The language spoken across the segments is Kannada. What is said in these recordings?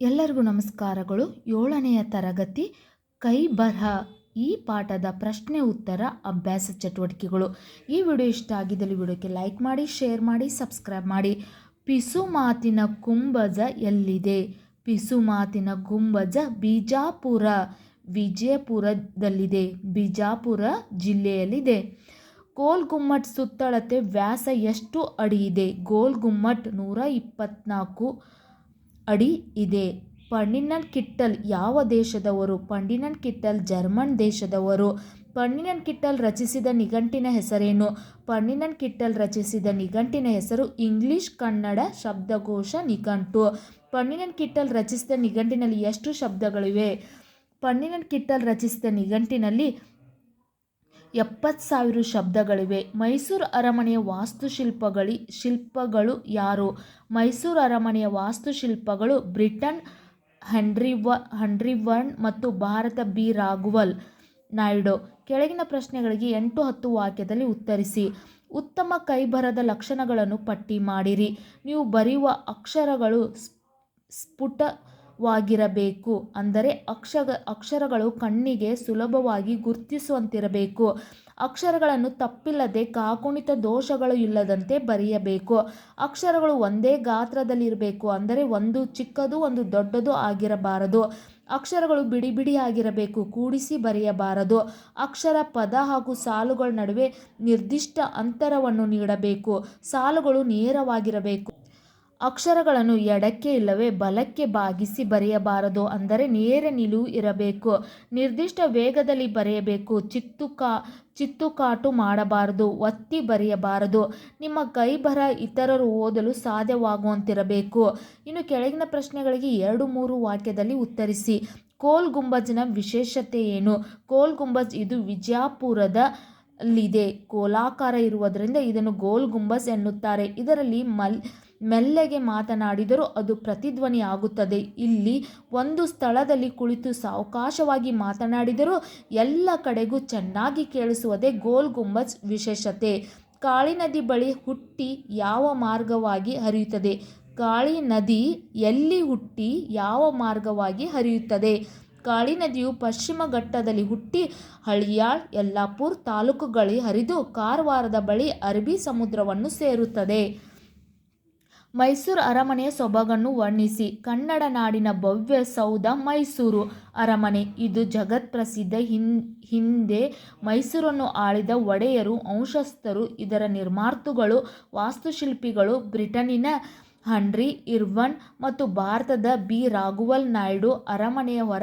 ಎಲ್ಲರಿಗೂ ನಮಸ್ಕಾರಗಳು. ಏಳನೆಯ ತರಗತಿ ಕೈ ಬರಹ. ಈ ಪಾಠದ ಪ್ರಶ್ನೆ, ಉತ್ತರ, ಅಭ್ಯಾಸ ಚಟುವಟಿಕೆಗಳು. ಈ ವಿಡಿಯೋ ಇಷ್ಟ ಆಗಿದ್ದಲ್ಲಿ ವಿಡಿಯೋಕ್ಕೆ ಲೈಕ್ ಮಾಡಿ, ಶೇರ್ ಮಾಡಿ, ಸಬ್ಸ್ಕ್ರೈಬ್ ಮಾಡಿ. ಪಿಸು ಮಾತಿನ ಕುಂಬಜ ಎಲ್ಲಿದೆ? ಪಿಸು ಮಾತಿನ ಕುಂಬಜ ಬಿಜಾಪುರ, ವಿಜಯಪುರದಲ್ಲಿದೆ. ಬಿಜಾಪುರ ಜಿಲ್ಲೆಯಲ್ಲಿದೆ. ಗೋಲ್ ಗುಮ್ಮಟ್ ಸುತ್ತಳತೆ ವ್ಯಾಸ ಎಷ್ಟು ಅಡಿ ಇದೆ? ಗೋಲ್ ಗುಮ್ಮಟ್ ನೂರ ಇಪ್ಪತ್ನಾಲ್ಕು ಅಡಿ ಇದೆ. ಪಣ್ಣಿನನ್ ಕಿಟ್ಟಲ್ ಯಾವ ದೇಶದವರು? ಪಂಡಿನನ್ ಕಿಟ್ಟಲ್ ಜರ್ಮನ್ ದೇಶದವರು. ಪಣ್ಣಿನನ್ ಕಿಟ್ಟಲ್ ರಚಿಸಿದ ನಿಘಂಟಿನ ಹೆಸರೇನು? ಪಣ್ಣಿನನ್ ಕಿಟ್ಟಲ್ ರಚಿಸಿದ ನಿಘಂಟಿನ ಹೆಸರು ಇಂಗ್ಲಿಷ್ ಕನ್ನಡ ಶಬ್ದಕೋಶ ನಿಘಂಟು. ಪಣ್ಣಿನನ್ ಕಿಟ್ಟಲ್ ರಚಿಸಿದ ನಿಘಂಟಿನಲ್ಲಿ ಎಷ್ಟು ಶಬ್ದಗಳಿವೆ? ಪಣ್ಣಿನನ್ ಕಿಟ್ಟಲ್ ರಚಿಸಿದ ನಿಘಂಟಿನಲ್ಲಿ ಎಪ್ಪತ್ತು ಸಾವಿರ ಶಬ್ದಗಳಿವೆ. ಮೈಸೂರು ಅರಮನೆಯ ವಾಸ್ತುಶಿಲ್ಪಗಳಿ, ಶಿಲ್ಪಗಳು ಯಾರು? ಮೈಸೂರು ಅರಮನೆಯ ವಾಸ್ತುಶಿಲ್ಪಗಳು ಬ್ರಿಟನ್ ಹಂಡ್ರಿವ ಹಂಡ್ರಿವರ್ನ್ ಮತ್ತು ಭಾರತ ಬಿ. ರಾಘುವಲ್ ನಾಯ್ಡು. ಕೆಳಗಿನ ಪ್ರಶ್ನೆಗಳಿಗೆ ಎಂಟು ಹತ್ತು ವಾಕ್ಯದಲ್ಲಿ ಉತ್ತರಿಸಿ. ಉತ್ತಮ ಕೈಬರದ ಲಕ್ಷಣಗಳನ್ನು ಪಟ್ಟಿ ಮಾಡಿರಿ. ನೀವು ಬರೆಯುವ ಅಕ್ಷರಗಳು ಸ್ಫುಟವಾಗಿರಬೇಕು ಅಂದರೆ ಅಕ್ಷ ಅಕ್ಷರಗಳು ಕಣ್ಣಿಗೆ ಸುಲಭವಾಗಿ ಗುರುತಿಸುವಂತಿರಬೇಕು. ಅಕ್ಷರಗಳನ್ನು ತಪ್ಪಿಲ್ಲದೆ ಕಾಕುಣಿತ ದೋಷಗಳು ಇಲ್ಲದಂತೆ ಬರೆಯಬೇಕು. ಅಕ್ಷರಗಳು ಒಂದೇ ಗಾತ್ರದಲ್ಲಿರಬೇಕು. ಅಂದರೆ ಒಂದು ಚಿಕ್ಕದು, ಒಂದು ದೊಡ್ಡದು ಆಗಿರಬಾರದು. ಅಕ್ಷರಗಳು ಬಿಡಿ ಬಿಡಿಯಾಗಿರಬೇಕು ಕೂಡಿಸಿ ಬರೆಯಬಾರದು. ಅಕ್ಷರ ಪದ ಹಾಗೂ ಸಾಲುಗಳ ನಡುವೆ ನಿರ್ದಿಷ್ಟ ಅಂತರವನ್ನು ನೀಡಬೇಕು. ಸಾಲುಗಳು ನೇರವಾಗಿರಬೇಕು. ಅಕ್ಷರಗಳನ್ನು ಎಡಕ್ಕೆ ಇಲ್ಲವೇ ಬಲಕ್ಕೆ ಬಾಗಿಸಿ ಬರೆಯಬಾರದು ಅಂದರೆ ನೇರ ನಿಲುವು ಇರಬೇಕು. ನಿರ್ದಿಷ್ಟ ವೇಗದಲ್ಲಿ ಬರೆಯಬೇಕು. ಚಿತ್ತುಕಾ ಚಿತ್ತುಕಾಟು ಮಾಡಬಾರದು. ಒತ್ತಿ ಬರೆಯಬಾರದು. ನಿಮ್ಮ ಕೈ ಬರ ಇತರರು ಓದಲು ಸಾಧ್ಯವಾಗುವಂತಿರಬೇಕು. ಇನ್ನು ಕೆಳಗಿನ ಪ್ರಶ್ನೆಗಳಿಗೆ ಎರಡು ಮೂರು ವಾಕ್ಯದಲ್ಲಿ ಉತ್ತರಿಸಿ. ಕೋಲ್ ಗುಂಬಜ್ನ ವಿಶೇಷತೆ ಏನು? ಕೋಲ್ ಗುಂಬಜ್ ಇದು ವಿಜಯಪುರದ ಲ್ಲಿದೆ ಕೋಲಾಕಾರ ಇರುವುದರಿಂದ ಇದನ್ನು ಗೋಲ್ ಗುಂಬಸ್ ಎನ್ನುತ್ತಾರೆ. ಇದರಲ್ಲಿ ಮಲ್ ಮೆಲ್ಲಗೆ ಮಾತನಾಡಿದರೂ ಅದು ಪ್ರತಿಧ್ವನಿ ಆಗುತ್ತದೆ ಇಲ್ಲಿ ಒಂದು ಸ್ಥಳದಲ್ಲಿ ಕುಳಿತು ಸಾವಕಾಶವಾಗಿ ಮಾತನಾಡಿದರೂ ಎಲ್ಲ ಕಡೆಗೂ ಚೆನ್ನಾಗಿ ಕೇಳಿಸುವುದೇ ಗೋಲ್ ಗುಂಬಜ್ ವಿಶೇಷತೆ. ಕಾಳಿ ನದಿ ಬಳಿ ಹುಟ್ಟಿ ಯಾವ ಮಾರ್ಗವಾಗಿ ಹರಿಯುತ್ತದೆ? ಕಾಳಿ ನದಿ ಎಲ್ಲಿ ಹುಟ್ಟಿ ಯಾವ ಮಾರ್ಗವಾಗಿ ಹರಿಯುತ್ತದೆ? ಕಾಳಿ ನದಿಯು ಪಶ್ಚಿಮ ಘಟ್ಟದಲ್ಲಿ ಹುಟ್ಟಿ ಹಳಿಯಾಳ್, ಯಲ್ಲಾಪುರ್ ತಾಲೂಕುಗಳಲ್ಲಿ ಹರಿದು ಕಾರವಾರದ ಬಳಿ ಅರಬ್ಬಿ ಸಮುದ್ರವನ್ನು ಸೇರುತ್ತದೆ. ಮೈಸೂರು ಅರಮನೆಯ ಸೊಬಗನ್ನು ವರ್ಣಿಸಿ. ಕನ್ನಡ ನಾಡಿನ ಭವ್ಯ ಸೌಧ ಮೈಸೂರು ಅರಮನೆ. ಇದು ಜಗತ್ಪ್ರಸಿದ್ಧ ಹಿನ್ ಹಿಂದೆ ಮೈಸೂರನ್ನು ಆಳಿದ ಒಡೆಯರು, ವಂಶಸ್ಥರು, ಇದರ ನಿರ್ಮಾತೃಗಳು, ವಾಸ್ತುಶಿಲ್ಪಿಗಳು ಬ್ರಿಟನ್ನಿನ ಹನ್ರಿ, ಇರ್ವನ್ ಮತ್ತು ಭಾರತದ ಬಿ. ರಾಘುವಲ್ ನಾಯ್ಡು ಅರಮನೆಯ ಹೊರ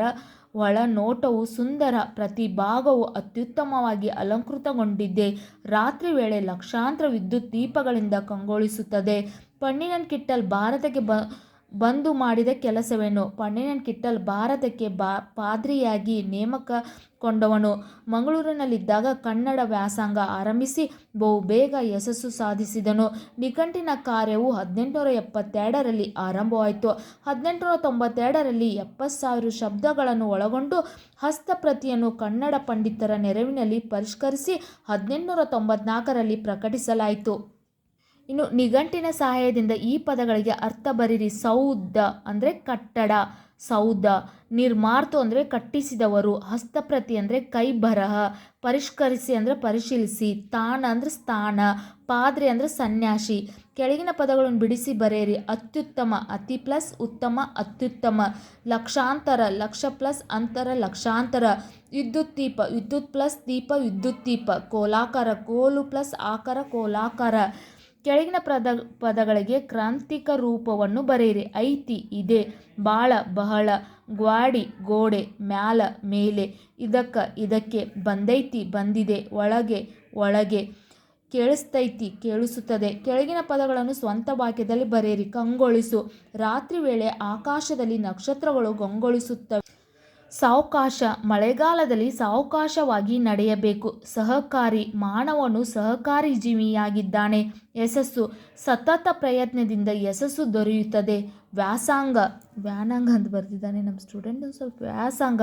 ಒಳನೋಟವು ಸುಂದರ, ಪ್ರತಿ ಭಾಗವು ಅತ್ಯುತ್ತಮವಾಗಿ ಅಲಂಕೃತಗೊಂಡಿದೆ. ರಾತ್ರಿ ವೇಳೆ ಲಕ್ಷಾಂತರ ವಿದ್ಯುತ್ ದೀಪಗಳಿಂದ ಕಂಗೊಳಿಸುತ್ತದೆ. ಪಣ್ಣಿನನ್ ಕಿಟ್ಟಲ್ ಭಾರತಕ್ಕೆ ಬ ಬಂದು ಮಾಡಿದ ಕೆಲಸವೇನು? ಪಂಡಿನನ್ ಕಿಟ್ಟಲ್ ಭಾರತಕ್ಕೆ ಬಾ, ಪಾದ್ರಿಯಾಗಿ ನೇಮಕಗೊಂಡವನು ಮಂಗಳೂರಿನಲ್ಲಿದ್ದಾಗ ಕನ್ನಡ ವ್ಯಾಸಂಗ ಆರಂಭಿಸಿ ಬಹುಬೇಗ ಯಶಸ್ಸು ಸಾಧಿಸಿದನು. ನಿಘಂಟಿನ ಕಾರ್ಯವು ಹದಿನೆಂಟುನೂರ ಎಪ್ಪತ್ತೆರಡರಲ್ಲಿ ಆರಂಭವಾಯಿತು. ಹದಿನೆಂಟುನೂರ ತೊಂಬತ್ತೆರಡರಲ್ಲಿ ಎಪ್ಪತ್ತು ಸಾವಿರ ಶಬ್ದಗಳನ್ನು ಒಳಗೊಂಡು ಹಸ್ತಪ್ರತಿಯನ್ನು ಕನ್ನಡ ಪಂಡಿತರ ನೆರವಿನಲ್ಲಿ ಪರಿಷ್ಕರಿಸಿ ಹದಿನೆಂಟುನೂರ ತೊಂಬತ್ನಾಲ್ಕರಲ್ಲಿ ಪ್ರಕಟಿಸಲಾಯಿತು. ಇನ್ನು ನಿಘಂಟಿನ ಸಹಾಯದಿಂದ ಈ ಪದಗಳಿಗೆ ಅರ್ಥ ಬರೀರಿ. ಸೌಧ ಅಂದರೆ ಕಟ್ಟಡ, ಸೌಧ. ನಿರ್ಮಾರ್ತು ಅಂದರೆ ಕಟ್ಟಿಸಿದವರು. ಹಸ್ತಪ್ರತಿ ಅಂದರೆ ಕೈ ಬರಹ. ಪರಿಷ್ಕರಿಸಿ ಅಂದರೆ ಪರಿಶೀಲಿಸಿ. ತಾಣ ಅಂದರೆ ಸ್ಥಾನ. ಪಾದ್ರಿ ಅಂದರೆ ಸನ್ಯಾಸಿ. ಕೆಳಗಿನ ಪದಗಳನ್ನು ಬಿಡಿಸಿ ಬರೆಯಿರಿ. ಅತ್ಯುತ್ತಮ, ಅತಿ ಪ್ಲಸ್, ಉತ್ತಮ, ಅತ್ಯುತ್ತಮ. ಲಕ್ಷಾಂತರ, ಲಕ್ಷ ಪ್ಲಸ್, ಅಂತರ, ಲಕ್ಷಾಂತರ. ವಿದ್ಯುತ್ ದೀಪ, ವಿದ್ಯುತ್ ಪ್ಲಸ್, ದೀಪ, ವಿದ್ಯುತ್ ದೀಪ. ಕೋಲಾಕಾರ, ಕೋಲು ಪ್ಲಸ್, ಆಕಾರ, ಕೋಲಾಕಾರ. ಕೆಳಗಿನ ಪದ, ಪದಗಳಿಗೆ ಕ್ರಾಂತಿಕ ರೂಪವನ್ನು ಬರೆಯಿರಿ. ಐತಿ, ಇದೆ, ಬಾಳ, ಬಹಳ, ಗ್ವಾಡಿ, ಗೋಡೆ, ಮ್ಯಾಲ, ಮೇಲೆ, ಇದಕ್ಕ, ಇದಕ್ಕೆ, ಬಂದೈತಿ, ಬಂದಿದೆ, ಒಳಗೆ ಒಳಗೆ, ಕೇಳಿಸ್ತೈತಿ, ಕೇಳಿಸುತ್ತದೆ. ಕೆಳಗಿನ ಪದಗಳನ್ನು ಸ್ವಂತ ವಾಕ್ಯದಲ್ಲಿ ಬರೆಯಿರಿ. ಕಂಗೊಳಿಸು. ರಾತ್ರಿ ವೇಳೆ ಆಕಾಶದಲ್ಲಿ ನಕ್ಷತ್ರಗಳು ಕಂಗೊಳಿಸುತ್ತವೆ. ಸಾವಕಾಶ, ಮಳೆಗಾಲದಲ್ಲಿ ಸಾವಕಾಶವಾಗಿ ನಡೆಯಬೇಕು. ಸಹಕಾರಿ, ಮಾನವನು ಸಹಕಾರಿ ಜೀವಿಯಾಗಿದ್ದಾನೆ. ಯಶಸ್ಸು, ಸತತ ಪ್ರಯತ್ನದಿಂದ ಯಶಸ್ಸು ದೊರೆಯುತ್ತದೆ. ವ್ಯಾಸಾಂಗ, ವ್ಯಾನಾಂಗ ಅಂತ ಬರೆದಿದ್ದಾನೆ ನಮ್ಮ ಸ್ಟೂಡೆಂಟ್. ಸ್ವಲ್ಪ ವ್ಯಾಸಾಂಗ.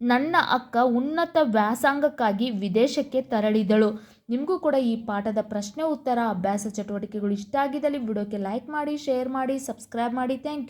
ನನ್ನ ಅಕ್ಕ ಉನ್ನತ ವ್ಯಾಸಾಂಗಕ್ಕಾಗಿ ವಿದೇಶಕ್ಕೆ ತೆರಳಿದಳು. ನಿಮಗೂ ಕೂಡ ಈ ಪಾಠದ ಪ್ರಶ್ನೆ ಉತ್ತರ, ಅಭ್ಯಾಸ ಚಟುವಟಿಕೆಗಳು ಇಷ್ಟ ಆಗಿದ್ದಲ್ಲಿ ವಿಡಿಯೋಕ್ಕೆ ಲೈಕ್ ಮಾಡಿ ಶೇರ್ ಮಾಡಿ ಸಬ್ಸ್ಕ್ರೈಬ್ ಮಾಡಿ. Thank you